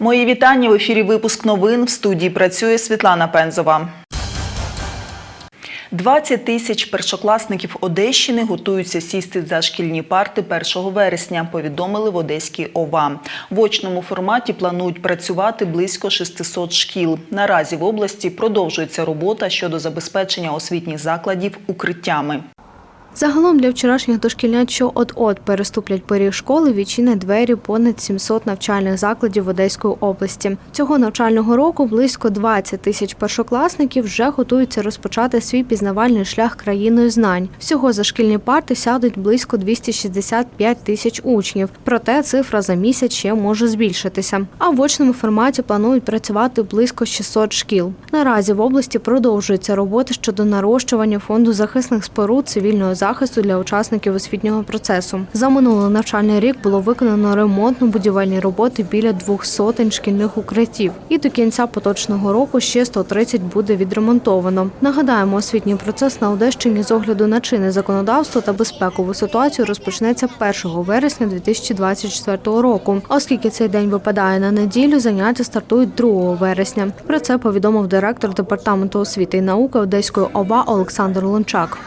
Мої вітання в ефірі. Випуск новин в студії працює Світлана Пензова. 20 тисяч першокласників Одещини готуються сісти за шкільні парти 1 вересня. Повідомили в Одеській ОВА. В очному форматі планують працювати близько 600 шкіл. Наразі в області продовжується робота щодо забезпечення освітніх закладів укриттями. Загалом для вчорашніх дошкільнят, що от-от переступлять поріг школи, відчинять двері понад 700 навчальних закладів Одеської області. Цього навчального року близько 20 тисяч першокласників вже готуються розпочати свій пізнавальний шлях країною знань. Всього за шкільні парти сядуть близько 265 тисяч учнів. Проте цифра за місяць ще може збільшитися. А в очному форматі планують працювати близько 600 шкіл. Наразі в області продовжується робота щодо нарощування фонду захисних споруд цивільного захисту для учасників освітнього процесу. За минулий навчальний рік було виконано ремонтно-будівельні роботи біля двох сотень шкільних укриттів. І до кінця поточного року ще 130 буде відремонтовано. Нагадаємо, освітній процес на Одещині з огляду на чинне законодавство та безпекову ситуацію розпочнеться 1 вересня 2024 року. Оскільки цей день випадає на неділю, заняття стартують 2 вересня. Про це повідомив директор департаменту освіти і науки Одеської ОВА Олександр Лончак.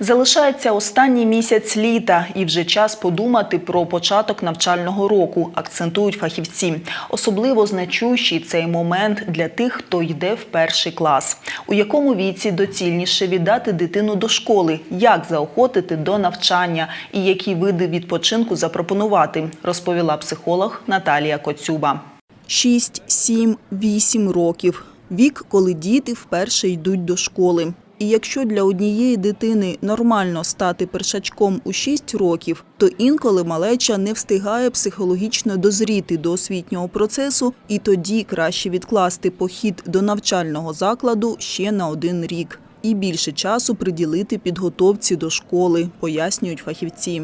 Залишається останній місяць літа, і вже час подумати про початок навчального року, акцентують фахівці. Особливо значущий цей момент для тих, хто йде в перший клас. У якому віці доцільніше віддати дитину до школи, як заохотити до навчання і які види відпочинку запропонувати, розповіла психолог Наталія Коцюба. 6, 7, 8 років вік, коли діти вперше йдуть до школи. І якщо для однієї дитини нормально стати першачком у 6 років, то інколи малеча не встигає психологічно дозріти до освітнього процесу, і тоді краще відкласти похід до навчального закладу ще на один рік. І більше часу приділити підготовці до школи, пояснюють фахівці.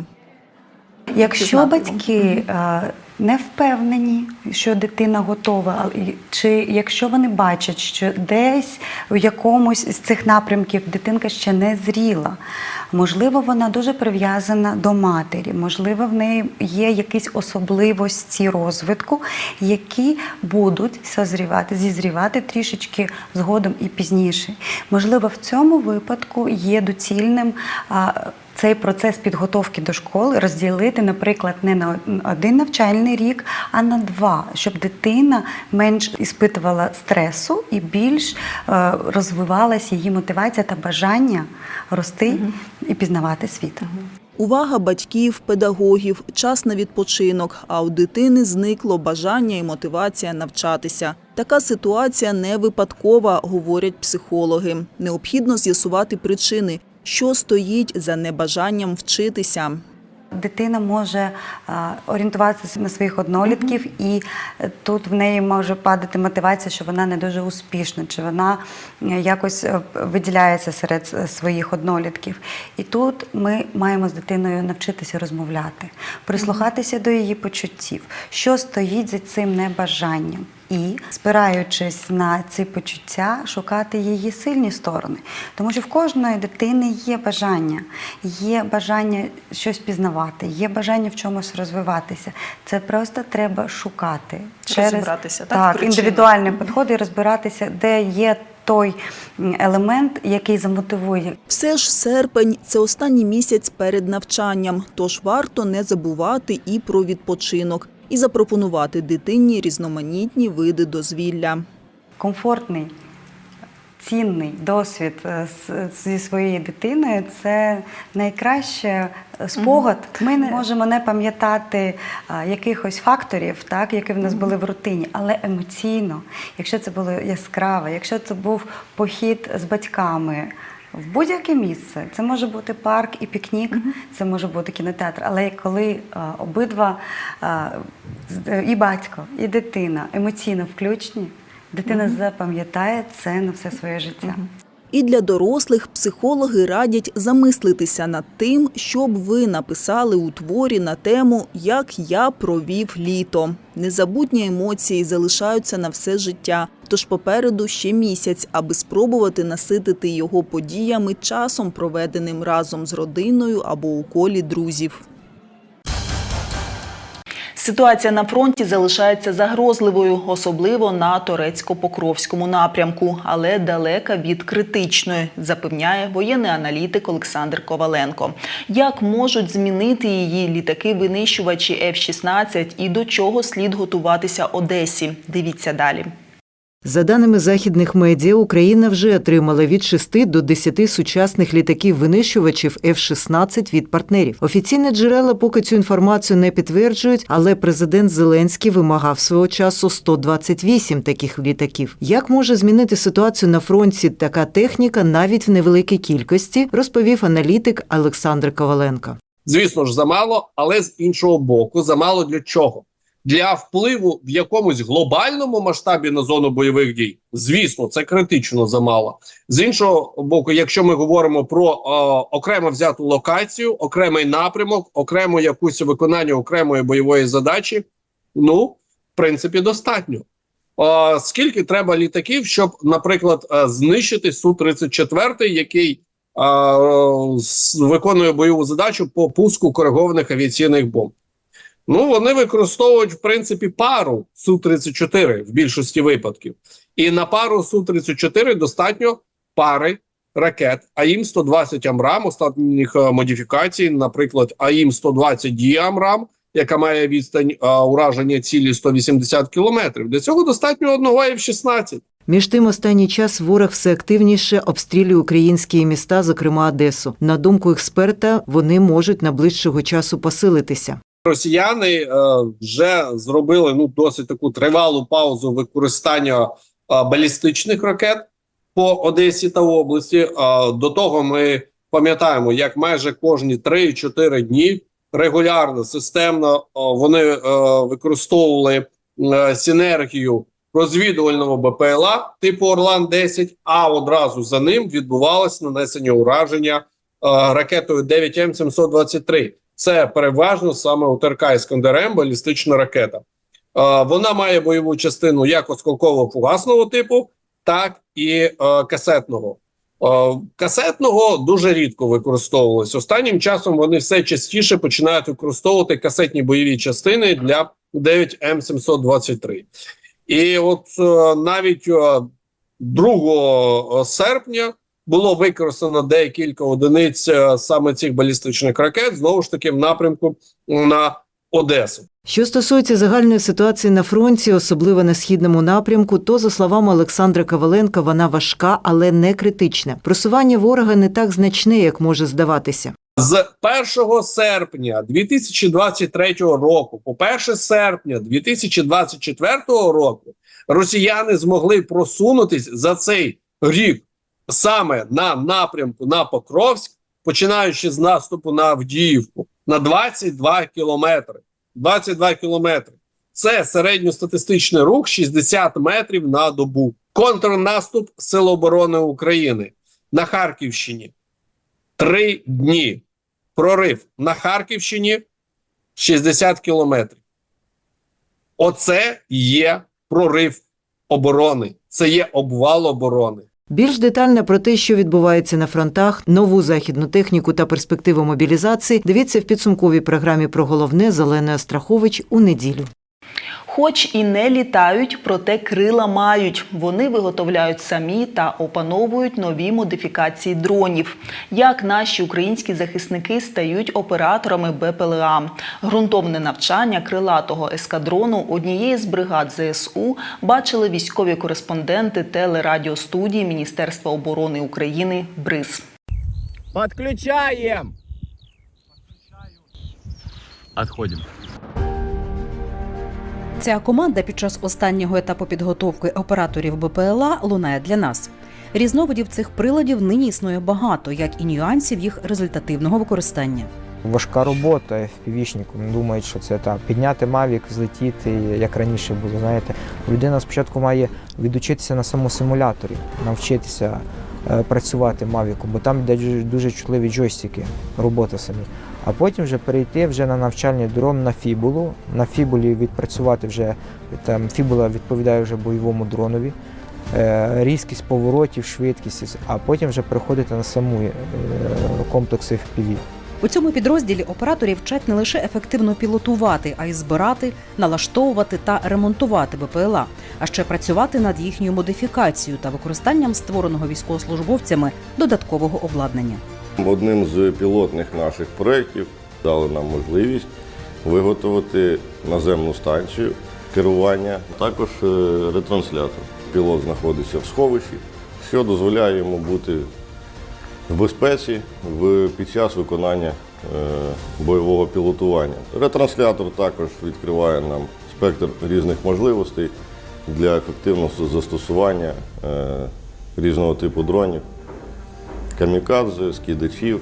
Якщо Пізнати батьки е, не впевнені, що дитина готова, чи якщо вони бачать, що десь у якомусь з цих напрямків дитинка ще не зріла, можливо, вона дуже прив'язана до матері, можливо, в неї є якісь особливості розвитку, які будуть созрівати, зізрівати трішечки згодом і пізніше. Можливо, в цьому випадку є доцільним. Цей процес підготовки до школи розділити, наприклад, не на один навчальний рік, а на два, щоб дитина менш іспитувала стресу і більш е, розвивалася її мотивація та бажання рости і пізнавати світ. Увага батьків, педагогів, час на відпочинок, а у дитини зникло бажання і мотивація навчатися. Така ситуація не випадкова, говорять психологи. Необхідно з'ясувати причини, що стоїть за небажанням вчитися. Дитина може орієнтуватися на своїх однолітків, і е, тут в неї може падати мотивація, що вона не дуже успішна, чи вона е, якось е, виділяється серед е, своїх однолітків. І тут ми маємо з дитиною навчитися розмовляти, прислухатися до її почуттів, що стоїть за цим небажанням. І, спираючись на ці почуття, шукати її сильні сторони. Тому що в кожної дитини є бажання, є бажання щось пізнавати, є бажання в чомусь розвиватися. Це просто треба шукати Розібратися, так, так, причинах. індивідуальний підход і розбиратися, де є той елемент, який замотивує Все ж серпень це останній місяць перед навчанням, тож варто не забувати і про відпочинок, і запропонувати дитині різноманітні види дозвілля. комфортний, цінний досвід е, зі своєю дитиною це найкраще е, спогад. Ми не можемо не пам'ятати а, якихось факторів, так, які в нас були в рутині, але емоційно, якщо це було яскраво, якщо це був похід з батьками. В будь-яке місце це може бути парк і пікнік, це може бути кінотеатр. Але коли а, обидва а, з- і батько, і дитина емоційно включені, Дитина запам'ятає це на все своє життя. І для дорослих психологи радять замислитися над тим, щоб ви написали у творі на тему Як я провів літо. Незабутні емоції залишаються на все життя. Тож попереду ще місяць, аби спробувати наситити його подіями, часом проведеним разом з родиною або у колі друзів. Ситуація на фронті залишається загрозливою, особливо на Торецько-Покровському напрямку, але далека від критичної, запевняє воєнний аналітик Олександр Коваленко. Як можуть змінити її літаки-винищувачі F-16 і до чого слід готуватися Одесі? Дивіться далі. За даними західних медіа, Україна вже отримала від 6 до 10 сучасних літаків-винищувачів F-16 від партнерів. Офіційні джерела поки цю інформацію не підтверджують, але президент Зеленський вимагав свого часу 128 таких літаків. Як може змінити ситуацію на фронті така техніка навіть в невеликій кількості, розповів аналітик Олександр Коваленко. звісно ж, замало, але з іншого боку, замало для чого? Для впливу в якомусь глобальному масштабі на зону бойових дій, звісно, це критично замало. З іншого боку, якщо ми говоримо про е, окремо взяту локацію, окремий напрямок, окремо якусь виконання окремої бойової задачі, ну, в принципі, достатньо. Е, скільки треба літаків, щоб, наприклад, е, знищити су 34 який с- виконує бойову задачу по пуску коригованих авіаційних бомб. Ну, вони використовують, в принципі, пару Су-34 в більшості випадків. І на пару Су-34 достатньо пари ракет АІМ-120 Амрам, останніх е, модифікацій, наприклад, АІМ-120 Діамрам, яка має відстань е, ураження цілі 180 кілометрів. Для цього достатньо одного F-16. Між тим, останній час ворог все активніше обстрілює українські міста, зокрема Одесу. На думку експерта, вони можуть найближчого часу посилитися. Росіяни е, вже зробили ну досить таку тривалу паузу використання е, балістичних ракет по Одесі та області. Е, до того ми пам'ятаємо, як майже кожні 3-4 дні регулярно системно е, вони е, використовували е, синергію розвідувального БПЛА типу Орлан 10 а одразу за ним відбувалось нанесення ураження е, ракетою 9М 723 це переважно саме УТРК Іскандер-М, балістична ракета. Е, вона має бойову частину як осколково-фугасного типу, так і е, касетного. Е, касетного дуже рідко використовувалось. Останнім часом вони все частіше починають використовувати касетні бойові частини для 9М723. І от е, навіть е, 2 серпня було використано декілька одиниць е, саме цих балістичних ракет, знову ж таки, в напрямку на Одесу. Що стосується загальної ситуації на фронті, особливо на східному напрямку, то за словами Олександра Коваленка, вона важка, але не критична. Просування ворога не так значне, як може здаватися. З 1 серпня 2023 року, по 1 серпня 2024 року, росіяни змогли просунутись за цей рік саме на напрямку на Покровськ, починаючи з наступу на Авдіївку, на 22 кілометри. 22 кілометри. Це середньостатистичний рух 60 метрів на добу. Контрнаступ Сил оборони України на Харківщині. Три дні. Прорив на Харківщині 60 кілометрів. Оце є прорив оборони. Це є обвал оборони. Більш детально про те, що відбувається на фронтах, нову західну техніку та перспективу мобілізації, дивіться в підсумковій програмі про головне Зелене Астрахович Страхович у неділю. Хоч і не літають, проте крила мають. Вони виготовляють самі та опановують нові модифікації дронів. Як наші українські захисники стають операторами БПЛА. Ґрунтовне навчання крилатого ескадрону однієї з бригад ЗСУ бачили військові кореспонденти телерадіостудії Міністерства оборони України БРИЗ. Подключаем! Отходим. Ця команда під час останнього етапу підготовки операторів БПЛА лунає для нас. Різновидів цих приладів нині існує багато, як і нюансів їх результативного використання. Важка робота FPV-шником. Думають, що це так. Підняти мавік, злетіти, як раніше було. Знаєте, людина спочатку має відучитися на самому симуляторі, навчитися е, працювати мавіком, бо там дуже- дуже чутливі джойстики, робота самі. А потім вже перейти вже на навчальний дрон на фібулу. На фібулі відпрацювати вже там фібула відповідає вже бойовому дронові. е, Різкість поворотів, швидкість, а потім вже переходити на саму е, комплекс FPV. У цьому підрозділі операторів вчать не лише ефективно пілотувати, а й збирати, налаштовувати та ремонтувати БПЛА, а ще працювати над їхньою модифікацією та використанням створеного військовослужбовцями додаткового обладнання. Одним з пілотних наших проєктів дали нам можливість виготовити наземну станцію керування, також е, ретранслятор. Пілот знаходиться в сховищі, що дозволяє йому бути в безпеці під час виконання е, бойового пілотування. Ретранслятор також відкриває нам спектр різних можливостей для ефективного застосування е, різного типу дронів камікадзе, скидачів,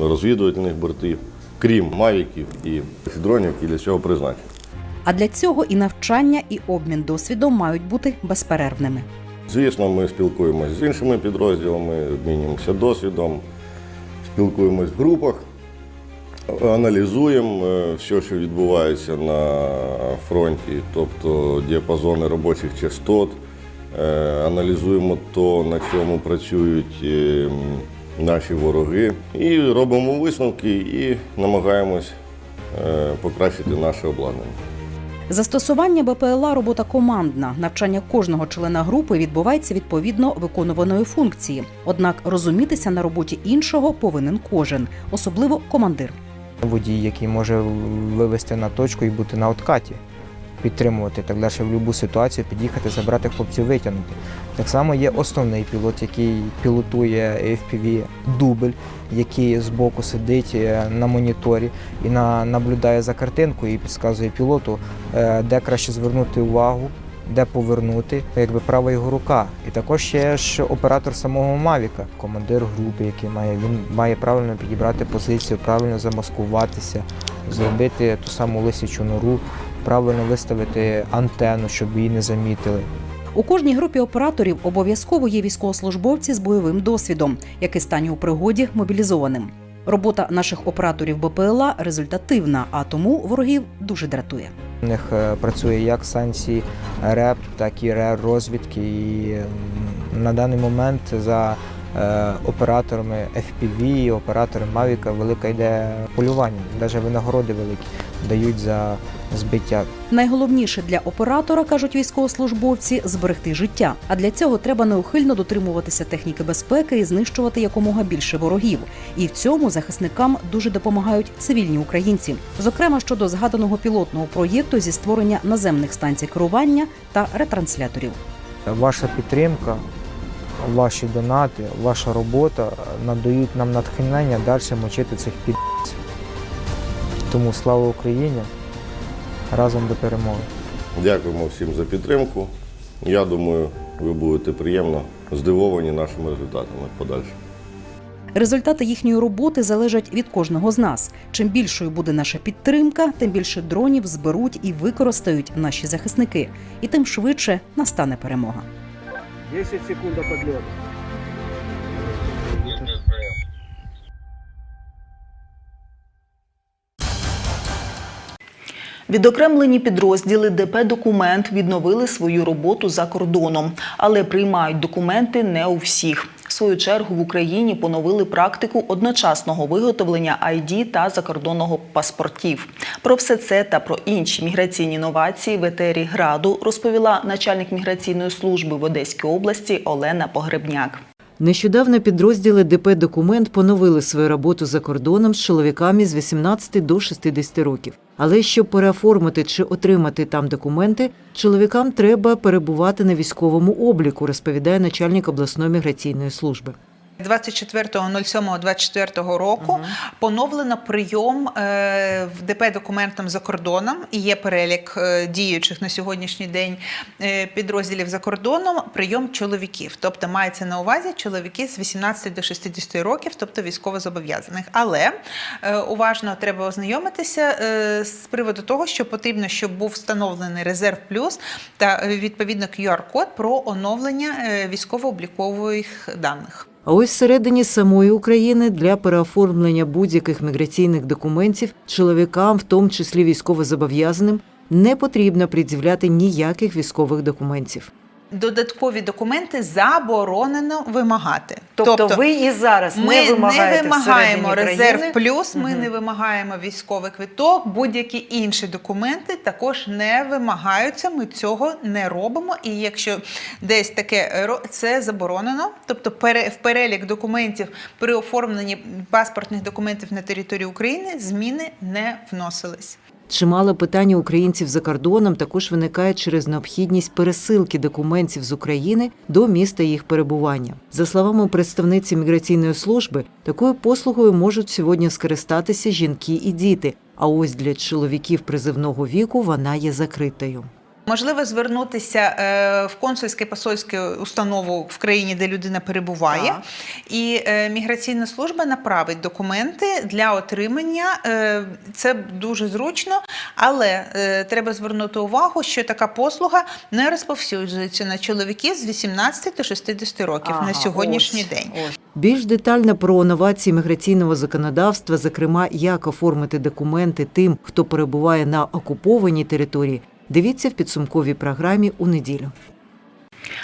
розвідувальних бортів, крім мавіків і дронів, які для цього призначені. А для цього і навчання, і обмін досвідом мають бути безперервними. Звісно, ми спілкуємося з іншими підрозділами, обмінюємося досвідом, спілкуємось в групах, аналізуємо е, все, що відбувається на фронті, тобто діапазони робочих частот, аналізуємо то, на чому працюють е, наші вороги, і робимо висновки і намагаємось е, покращити наше обладнання. Застосування БПЛА робота командна. Навчання кожного члена групи відбувається відповідно виконуваної функції. Однак розумітися на роботі іншого повинен кожен, особливо командир. Водій, який може вивести на точку і бути на откаті, підтримувати так далі в будь-яку ситуацію, під'їхати, забрати хлопців, витягнути. Так само є основний пілот, який пілотує FPV дубль, який збоку сидить е, на моніторі і на, наблюдає за картинкою і підказує пілоту, е, де краще звернути увагу. Де повернути, якби права його рука. І також ще ж оператор самого Мавіка, командир групи, який має він має правильно підібрати позицію, правильно замаскуватися, зробити ту саму лисячу нору, правильно виставити антенну, щоб її не замітили. У кожній групі операторів обов'язково є військовослужбовці з бойовим досвідом, який стане у пригоді мобілізованим. Робота наших операторів БПЛА результативна, а тому ворогів дуже дратує. У них е, працює як санкції РЕП, так і РЕР розвідки. І на даний момент за операторами FPV, операторами Mavic велика йде полювання, навіть винагороди великі дають за збиття. Найголовніше для оператора, кажуть військовослужбовці, зберегти життя. А для цього треба неухильно дотримуватися техніки безпеки і знищувати якомога більше ворогів. І в цьому захисникам дуже допомагають цивільні українці, зокрема щодо згаданого пілотного проєкту зі створення наземних станцій керування та ретрансляторів. Ваша підтримка, ваші донати, ваша робота надають нам натхнення далі мочити цих під. Тому слава Україні! Разом до перемоги! Дякуємо всім за підтримку. Я думаю, ви будете приємно здивовані нашими результатами подальше. Результати їхньої роботи залежать від кожного з нас. Чим більшою буде наша підтримка, тим більше дронів зберуть і використають наші захисники, і тим швидше настане перемога. 10 секунд до подлета. Відокремлені підрозділи ДП «Документ» відновили свою роботу за кордоном, але приймають документи не у всіх. В свою чергу в Україні поновили практику одночасного виготовлення ID та закордонного паспортів. Про все це та про інші міграційні новації в етері Граду розповіла начальник міграційної служби в Одеській області Олена Погребняк. Нещодавно підрозділи ДП «Документ» поновили свою роботу за кордоном з чоловіками з 18 до 60 років. Але щоб переоформити чи отримати там документи, чоловікам треба перебувати на військовому обліку, розповідає начальник обласної міграційної служби. 24.07.24 року поновлено прийом е, в ДП документам за кордоном і є перелік е, діючих на сьогоднішній день е, підрозділів за кордоном. Прийом чоловіків, тобто мається на увазі чоловіки з 18 до 60 років, тобто військовозобов'язаних. Але уважно треба ознайомитися з приводу того, що потрібно, щоб був встановлений резерв плюс та відповідно QR-код про оновлення військово-облікових даних. А ось всередині самої України для переоформлення будь-яких міграційних документів чоловікам, в тому числі військовозобов'язаним, не потрібно пред'являти ніяких військових документів. Додаткові документи заборонено вимагати. Тобто, ви і зараз ми не вимагаєте не вимагаємо резерв країни? плюс, ми Мгм. не вимагаємо військовий квиток, будь-які інші документи також не вимагаються. Ми цього не робимо. І якщо десь таке е, це заборонено, тобто в перелік документів при оформленні паспортних документів на території України зміни не вносились. Чимало питань українців за кордоном також виникає через необхідність пересилки документів з України до міста їх перебування. За словами представниці міграційної служби, такою послугою можуть сьогодні скористатися жінки і діти. А ось для чоловіків призивного віку вона є закритою. Можливо, звернутися е, в консульське посольське установу в країні, де людина перебуває, Так. і е, міграційна служба направить документи для отримання. Е, Це дуже зручно, але е, треба звернути увагу, що така послуга не розповсюджується на чоловіків з 18 до 60 років Ага, на сьогоднішній ось, день. ось. Більш детально про новації міграційного законодавства, зокрема, як оформити документи тим, хто перебуває на окупованій території, дивіться в підсумковій програмі у неділю.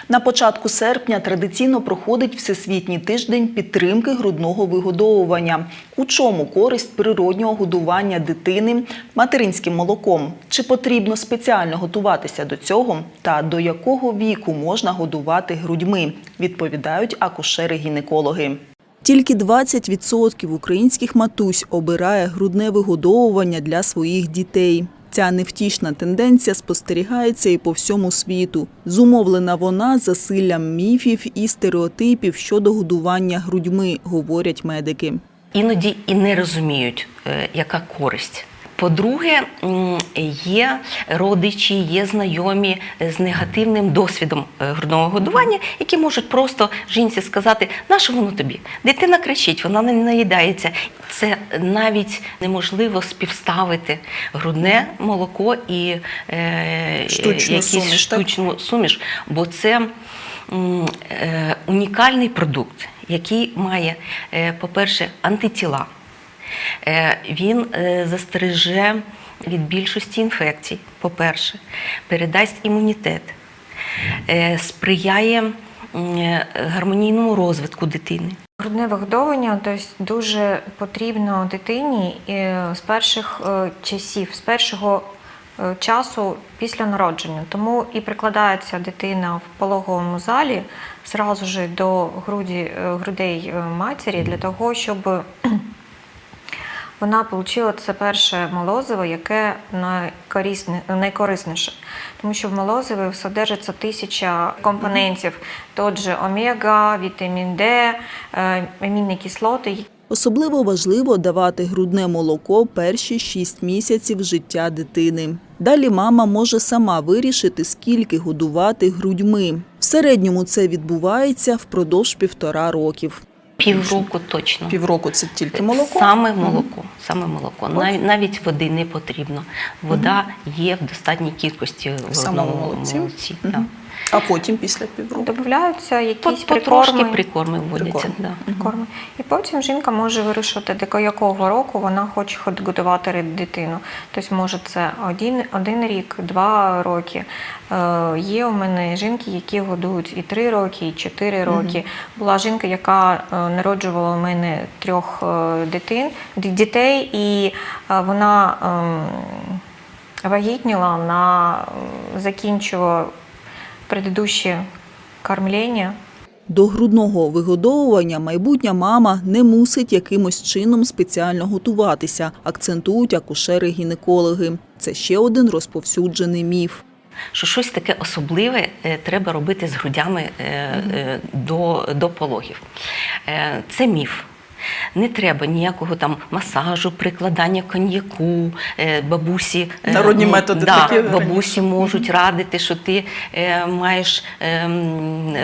На початку серпня традиційно проходить Всесвітній тиждень підтримки грудного вигодовування. У чому користь природнього годування дитини материнським молоком? Чи потрібно спеціально готуватися до цього? Та до якого віку можна годувати грудьми? Відповідають акушери-гінекологи. Тільки 20% українських матусь обирає грудне вигодовування для своїх дітей. Ця невтішна тенденція спостерігається і по всьому світу. Зумовлена вона засиллям міфів і стереотипів щодо годування грудьми, говорять медики. іноді і не розуміють, е, яка користь. По-друге, є родичі, є знайомі з негативним досвідом е, грудного годування, які можуть просто жінці сказати, на що воно тобі? Дитина кричить, вона не наїдається. Це навіть неможливо співставити грудне молоко і е, Штучну якісь суміш, так? суміш, бо це е, унікальний продукт, який має, е, по-перше, антитіла. Е, Він е, застереже від більшості інфекцій, по-перше, передасть імунітет, е, сприяє гармонійному розвитку дитини. Грудне вигодовування тобто, дуже потрібно дитині з перших часів, з першого часу після народження. Тому і прикладається дитина в пологовому залі зразу ж до груді, грудей матері для того, щоб вона отримала це перше молозиво, яке найкорисне, найкорисніше. Тому що в молозиві содержиться тисяча компонентів, тот же омега, вітамін Д, е, амінні кислоти, Особливо важливо давати грудне молоко перші 6 місяців життя дитини. Далі мама може сама вирішити, скільки годувати грудьми. В середньому це відбувається впродовж півтора років. Півроку точно. Півроку це тільки молоко. Саме молоко. Саме молоко. Нав- Навіть води не потрібно. Вода є в достатній кількості в самому грудному молоці? молоці. Мгм. А потім після півроку. Додаються якісь По- Потрошки прикорми. прикорми вводяться. Прикорм. Да. прикорми. І потім жінка може вирішити, до якого року вона хоче годувати дитину. Тобто, може, це один, один рік, два роки. Е, є у мене жінки, які годують і три роки, і чотири роки. Була жінка, яка е, народжувала у мене трьох е, дитин, д- дітей, і е, вона ем, вагітніла, вона е, закінчувала предыдущее кормлення. До грудного вигодовування майбутня мама не мусить якимось чином спеціально готуватися, акцентують акушери-гінекологи. Це ще один розповсюджений міф. що щось таке особливе е, треба робити з грудями е, е, до, до пологів. Це міф. Не треба ніякого там масажу, прикладання коньяку, е, бабусі. е, Народні ну, методи да, такі бабусі можуть радити, що ти е, маєш е,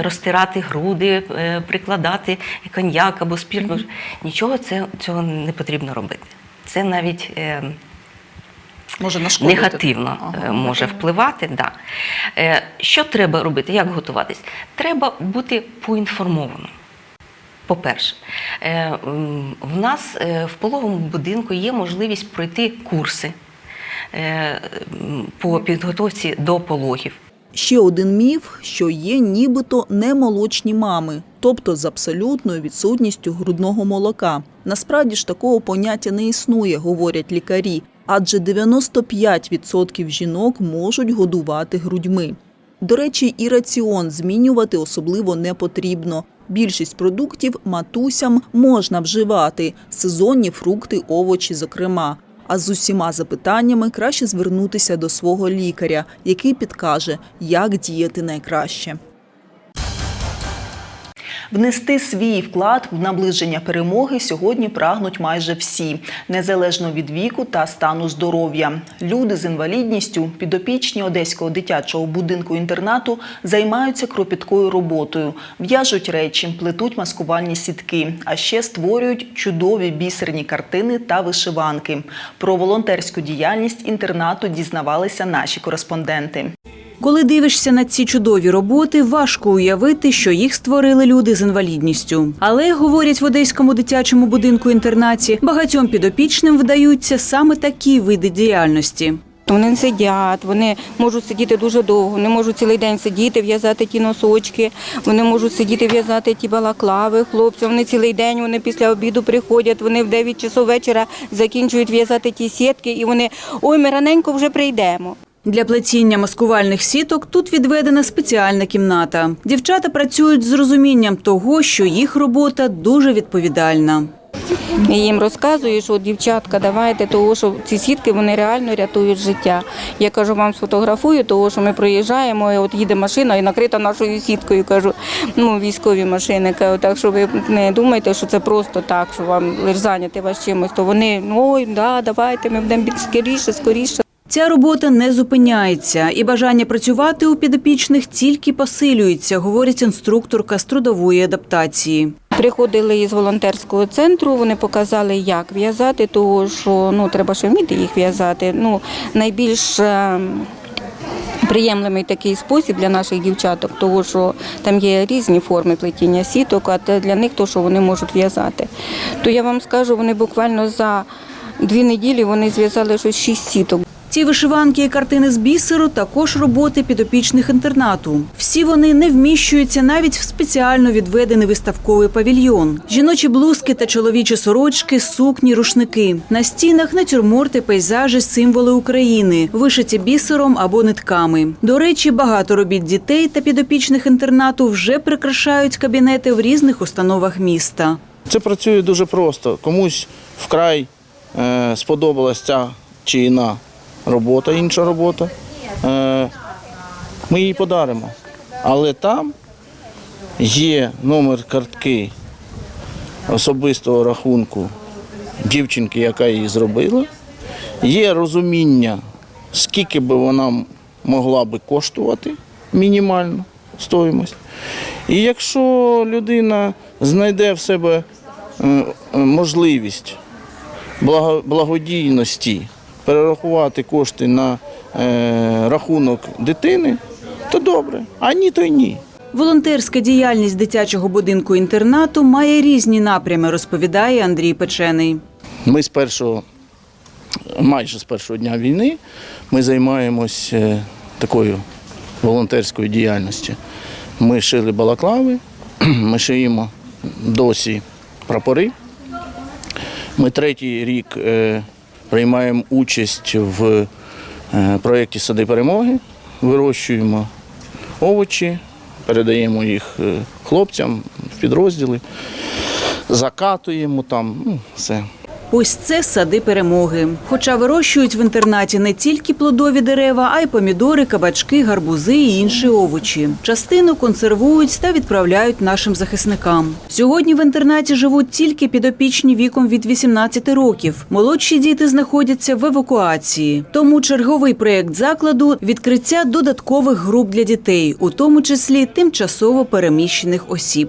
розтирати груди, прикладати коньяк або спірт. Нічого це, цього не потрібно робити. Це навіть. Може нашкодити. негативно е, може впливати. Да. Що треба робити? Як готуватись? Треба бути поінформованим. По-перше, е, в нас е, в пологовому будинку є можливість пройти курси е, по підготовці до пологів. Ще один міф, що є нібито немолочні мами, тобто з абсолютною відсутністю грудного молока. Насправді ж такого поняття не існує, говорять лікарі, адже 95% жінок можуть годувати грудьми. До речі, і раціон змінювати особливо не потрібно. Більшість продуктів матусям можна вживати, сезонні фрукти, овочі, зокрема. А з усіма запитаннями краще звернутися до свого лікаря, який підкаже, як діяти найкраще. Внести свій вклад в наближення перемоги сьогодні прагнуть майже всі, незалежно від віку та стану здоров'я. Люди з інвалідністю, підопічні одеського дитячого будинку інтернату займаються кропіткою роботою, в'яжуть речі, плетуть маскувальні сітки, а ще створюють чудові бісерні картини та вишиванки. Про волонтерську діяльність інтернату дізнавалися наші кореспонденти. Коли дивишся на ці чудові роботи, важко уявити, що їх створили люди з інвалідністю. Але говорять в одеському дитячому будинку інтернаті, багатьом підопічним вдаються саме такі види діяльності. Вони сидять, вони можуть сидіти дуже довго, вони можуть цілий день сидіти, в'язати ті носочки, вони можуть сидіти, в'язати ті балаклави. Хлопці, вони цілий день, вони після обіду приходять, вони в 9 часов вечора закінчують в'язати ті сітки, і вони ой, ми раненько вже прийдемо. Для плетіння маскувальних сіток тут відведена спеціальна кімната. Дівчата працюють з розумінням того, що їх робота дуже відповідальна. Я їм розказую, що дівчатка, давайте, того, що ці сітки вони реально рятують життя. Я кажу, вам сфотографую, того, що ми проїжджаємо, і от їде машина і накрита нашою сіткою. Кажу, ну військові машини. Кажу, так що ви не думайте, що це просто так, що вам лише зайняти вас чимось. То вони ой, да, давайте, ми будемо скоріше, скоріше. Ця робота не зупиняється, і бажання працювати у підопічних тільки посилюється, говорить інструкторка з трудової адаптації. Приходили із волонтерського центру, вони показали, як в'язати, тому що ну, треба ще вміти їх в'язати. Ну, найбільш е, приємлемий такий спосіб для наших дівчаток, тому що там є різні форми плетіння сіток, а для них то, що вони можуть в'язати. То я вам скажу, вони буквально за дві неділі вони зв'язали щось шість сіток. Ці вишиванки і картини з бісеру також роботи підопічних інтернату. Всі вони не вміщуються навіть в спеціально відведений виставковий павільйон. Жіночі блузки та чоловічі сорочки, сукні, рушники. На стінах натюрморти, пейзажі, символи України, вишиті бісером або нитками. До речі, багато робіт дітей та підопічних інтернату вже прикрашають кабінети в різних установах міста. Це працює дуже просто. Комусь вкрай е, сподобалась ця чи іна робота, інша робота. Е, ми її подаримо. Але там є номер картки особистого рахунку дівчинки, яка її зробила. Є розуміння, скільки би вона могла би коштувати мінімальну стоїмость. І якщо людина знайде в себе е, е, можливість благодійності перерахувати кошти на е, рахунок дитини, то добре, а ні, то й ні. Волонтерська діяльність дитячого будинку інтернату має різні напрями, розповідає Андрій Печений. Ми з першого, майже з першого дня війни, ми займаємось е, такою волонтерською діяльністю. Ми шили балаклави, ми шиємо досі прапори. Ми третій рік е, приймаємо участь в е, проєкті Сади перемоги, вирощуємо овочі, передаємо їх е, хлопцям в підрозділи, закатуємо там, ну, все. Ось це сади перемоги. Хоча вирощують в інтернаті не тільки плодові дерева, а й помідори, кабачки, гарбузи і інші овочі. Частину консервують та відправляють нашим захисникам. Сьогодні в інтернаті живуть тільки підопічні віком від 18 років. Молодші діти знаходяться в евакуації. Тому черговий проєкт закладу відкриття додаткових груп для дітей, у тому числі тимчасово переміщених осіб.